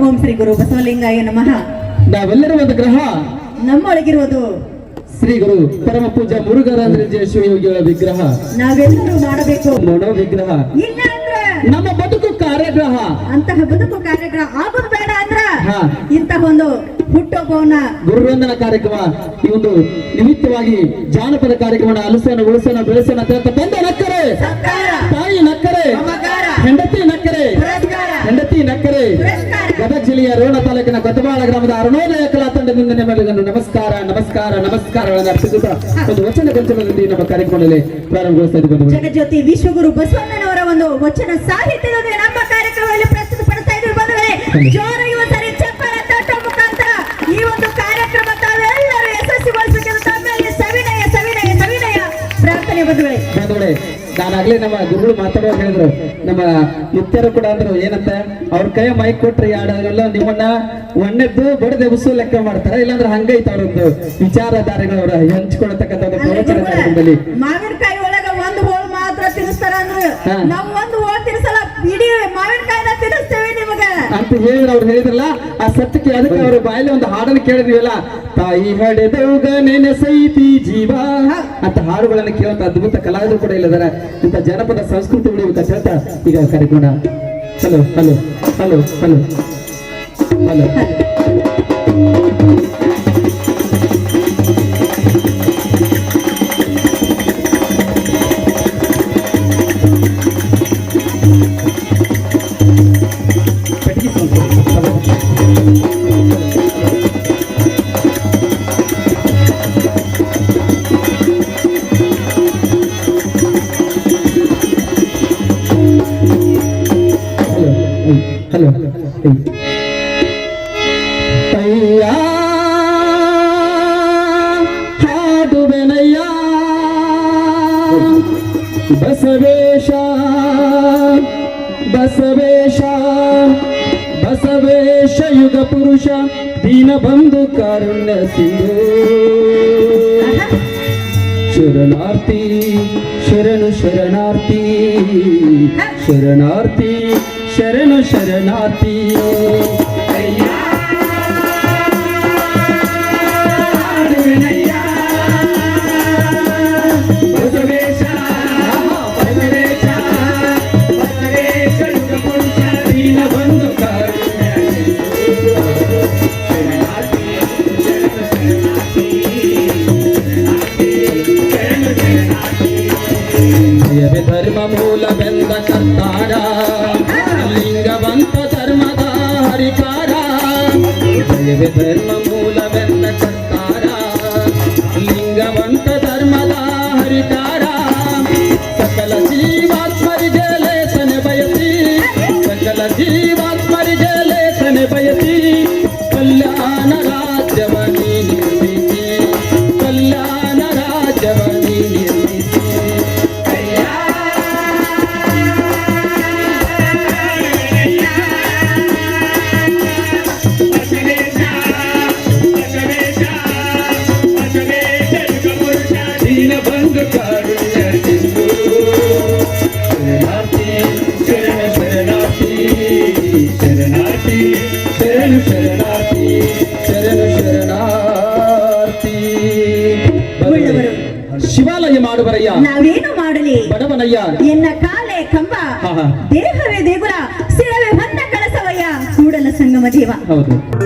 ಓಂ ಶ್ರೀ ಗುರು ಬಸವಲಿಂಗಾಯ ನಮಃ. ನಾವೆಲ್ಲರೂ ಒಂದು ಗ್ರಹ. ನಮ್ಮೊಳಗಿರುವುದು ಶ್ರೀ ಗುರು ಪರಮ ಪೂಜಾ ಮುರುಘರಾಂಧ್ರ ಶಿವಯೋಗಿಗಳ ವಿಗ್ರಹ. ನಾವೆಲ್ಲರೂ ಮಾಡಬೇಕು. ಮನೋ ವಿಗ್ರಹ ಇಲ್ಲ ಅಂದ್ರೆ ನಮ್ಮ ಬದುಕು ಕಾರ್ಯಗ್ರಹ. ಅಂತಹ ಬದುಕು ಕಾರ್ಯಗ್ರಹ ಆಗೋದು ಬೇಡ ಅಂದ್ರ ಹಾ. ಇಂತಹ ಒಂದು ಹುಟ್ಟೋಪವನ ಗುರುವಂದನ ಕಾರ್ಯಕ್ರಮ ಈ ಒಂದು ನಿಮಿತ್ತವಾಗಿ ಜಾನಪದ ಕಾರ್ಯಕ್ರಮ ಅಲಸನ ಉಳಿಸೋಣ ಬೆಳೆಸೋಣ ಅಂತ ತಂದೆ ನಕ್ಕರೆ. ಸತ್ಕಾರ. ತಾಯಿ ನಕ್ಕರೆ. ಮಮಕಾರ ಹೆಂಡತಿ ನಕ್ಕರೆ. ಪುರಸ್ಕಾರ. ಹೆಂಡತಿ ನಕ್ಕರೆ. ಪುರಸ್ಕಾರ. ಗದಗ ಜಿಲ್ಲೆಯ ರೋಣ ತಾಲೂಕಿನ ಕೊತ್ತಬಾಳ ಗ್ರಾಮದ ಅರುಣೋದಯ ಕಲಾ ತಂಡದಿಂದ ನಿಮಗೆ ನಮಸ್ಕಾರ ನಮಸ್ಕಾರ ನಮಸ್ಕಾರಗಳನ್ನು ಅರ್ಪಿಸುತ್ತಾ ಒಂದು ವಚನ ಗೊಂಚಲದಲ್ಲಿ ನಮ್ಮ ಕಾರ್ಯಕ್ರಮದಲ್ಲಿ ಪ್ರಾರಂಭಗೊಳಿಸ್ತಾ ಇದ್ದೀವಿ. ಜಗಜ್ಯೋತಿ ವಿಶ್ವಗುರು ಬಸವಣ್ಣನವರ ಒಂದು ವಚನ ಸಾಹಿತ್ಯದೊಂದಿಗೆ ನಮ್ಮ ಕಾರ್ಯಕ್ರಮದಲ್ಲಿ ಪ್ರಸ್ತುತಪಡಿಸ್ತಾ ಇದ್ದೀವಿ ಬಂಧುಗಳೇ ಜೋರ ಒಂದ್ಸರಿ ನಾನಾಗ್ಲೇ ನಮ್ಮ ಗುರುಗಳು ಮಾತಾಡುವಾಗ ಹೇಳಿದ್ರು ನಮ್ಮ ನಿತ್ಯರು ಕೂಡ ಅಂದ್ರು ಏನಂತ ಅವ್ರ ಕೈ ಮೈಕ್ ಕೊಟ್ರಿ ಯಾಡಲ್ಲ ನಿಮ್ಮನ್ನ ಒಣ್ಣೆದ್ದು ಬಡದೆ ಉಸು ಲೆಕ್ಕ ಮಾಡ್ತಾರ ಇಲ್ಲಾಂದ್ರೆ ಹಂಗೈತ ಅವ್ರದ್ದು ವಿಚಾರಧಾರೆಗಳು ಅವ್ರ ಹಂಚ್ಕೊಳ್ತಕ್ಕಂಥ ಪ್ರವಚನ ಕಾರ್ಯಕ್ರಮದಲ್ಲಿ. ಮಾವಿನಕಾಯಿ ಒಳಗ ಒಂದು ಹೋಳು ಮಾತ್ರ ತಿನ್ನಿಸ್ತಾರ ಅಂದ್ರೆ. ನಾವು ಒಂದು ಹೋಳು ತಿನ್ಸಲ್ಲ ಇಡೀ ಮಾವಿನಕಾಯಿನ ತಿನ್ನಿಸ್ತೇವೆ ನಿಮಗ. ಅಂತ ಹೇಳಿದ್ರೆ ಅವ್ರು ಹೇಳಿದ್ರಲ್ಲ ಆ ಸತ್ಯಕ್ಕೆ ಅದಕ್ಕೆ ಅವ್ರ ಬಾಯಲ್ಲಿ ಒಂದು ಹಾಡನ್ನು ಕೇಳಿದ್ವಿಲ್ಲ ತಾಯಿ ಹಡೆದೌಗ ನೆನೆಸೈತಿ ಜೀವ. ಅಂತ ಹಾಡುಗಳನ್ನು ಕೇಳುವಂತ ಅದ್ಭುತ ಕಲಾವಿದರು ಕೂಡ ಇಲ್ಲದರ ಇಂಥ ಜನಪದ ಸಂಸ್ಕೃತಿ ಉಳಿಯುವಂತ ಹೇಳ್ತಾ ಈಗ ಕಾರ್ಯಕ್ರಮ hello hello hello hello hello. ಅಯ್ಯ ಹಾಡುವೆನಯ್ಯ ಬಸವೇಶ ಬಸವೇಶ ಬಸವೇಶ ಯುಗ ಪುರುಷ, ದೀನ ಬಂಧು ಕಾರುಣ್ಯ ಸಿಂಧು. ಶರಣಾರ್ಥಿ, ಶರಣು ಶರಣಾರ್ಥಿ ಶರಣಾರ್ಥಿ, ಶರಣು ಶರಣಾರ್ಥಿ. ధర్మమూల బెందకర్తాడా లింగవంత ధర్మద హరికారా దైవ ధర్మమూల బెందకర్తాడా లింగవంత ధర్మద హరికారా సకల జీవాత్మరి గేలేసన బయసి సకల జీవ ಶಿವಾಲಯ ಮಾಡುವರಯ್ಯ. ನಾವೇನು ಮಾಡಲಿ? ಬಡವನಯ್ಯ. ಎನ್ನ ಕಾಲೇ ಕಂಬ. ದೇಹವೇ ದೇಗುಲ ಸಿರವೇ ಬಂದ ಕಳಸವಯ್ಯ ಕೂಡಲ ಸಂಗಮ ದೇವ ಹೌದು.